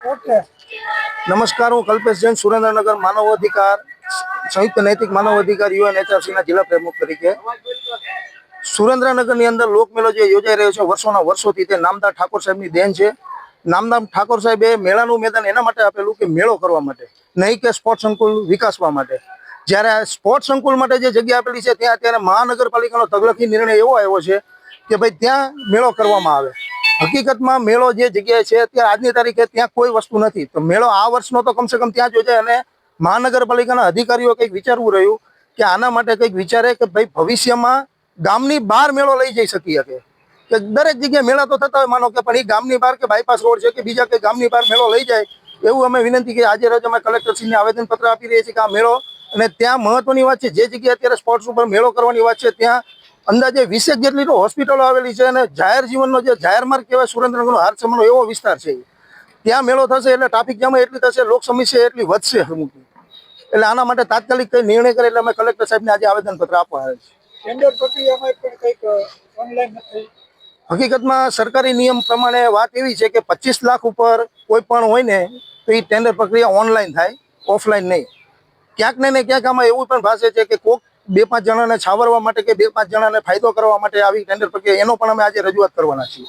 નમસ્કાર, હું કલ્પેશ જૈન, સુરેન્દ્રનગર માનવ અધિકાર સંયુક્ત નૈતિક માનવ અધિકાર યુએન એચઆરસીના જિલ્લા પ્રમુખ તરીકે. સુરેન્દ્રનગરની અંદર લોકમેળો જે યોજાઈ રહ્યો છે, વર્ષોના વર્ષોથી તે નામદાર ઠાકોર સાહેબની દેન છે. નામદામ ઠાકોર સાહેબે મેળાનું મેદાન એના માટે આપેલું કે મેળો કરવા માટે, નહીં કે સ્પોર્ટ સંકુલ વિકાસવા માટે. જ્યારે સ્પોર્ટ સંકુલ માટે જે જગ્યા આપેલી છે, ત્યાં અત્યારે મહાનગરપાલિકાનો તગલખી નિર્ણય એવો આવ્યો છે કે ભાઈ ત્યાં મેળો કરવામાં આવે. હકીકતમાં મેળો જે જગ્યાએ છે, અત્યારે આજની તારીખે ત્યાં કોઈ વસ્તુ નથી. તો મેળો આ વર્ષનો તો કમસે કમ ત્યાં જ યોજાય અને મહાનગરપાલિકાના અધિકારીઓ કંઈક વિચારવું રહ્યું કે આના માટે કંઈક વિચારે કે ભાઈ ભવિષ્યમાં ગામની બહાર મેળો લઈ જઈ શકી શકે કે દરેક જગ્યાએ મેળા તો થતા હોય, માનો કે પણ એ ગામની બહાર કે બાયપાસ રોડ છે કે બીજા કંઈક ગામની બહાર મેળો લઈ જાય, એવું અમે વિનંતી કે આજે રોજ અમે કલેક્ટરશ્રીને આવેદનપત્ર આપી રહ્યા છીએ કે આ મેળો, અને ત્યાં મહત્વની વાત છે, જે જગ્યાએ અત્યારે સ્પોર્ટ્સ ઉપર મેળો કરવાની વાત છે, ત્યાં અંદાજે વીસેક જેટલી તો હોસ્પિટલો આવેલી છે અને જાહેર જીવનનો જે જાહેર માર્ગ કહેવાય સુરેન્દ્રનગરનો હાર સમયનો એવો વિસ્તાર છે. ત્યાં મેળો થશે એટલે ટ્રાફિક જામ એટલી થશે લોક સમસ્યા એટલી વધશે અમુક એટલે આના માટે તાત્કાલિક કંઈ નિર્ણય કરે એટલે અમે કલેક્ટર સાહેબને આજે આવેદનપત્ર આપવા આવે છે ટેન્ડર પ્રક્રિયામાં પણ કંઈક ઓનલાઈન નથી? હકીકતમાં સરકારી નિયમ પ્રમાણે વાત એવી છે કે પચીસ લાખ ઉપર કોઈ પણ હોય ને તો એ ટેન્ડર પ્રક્રિયા ઓનલાઈન થાય ઓફલાઈન નહીં. ક્યાંક ને ને ક્યાંક આમાં એવું પણ ભાષે છે કે કોક બે પાંચ જણાને છાવરવા માટે કે બે પાંચ જણાને ફાયદો કરવા માટે આવી ટેન્ડર પ્રક્રિયા, એનો પણ અમે આજે રજૂઆત કરવાના છીએ.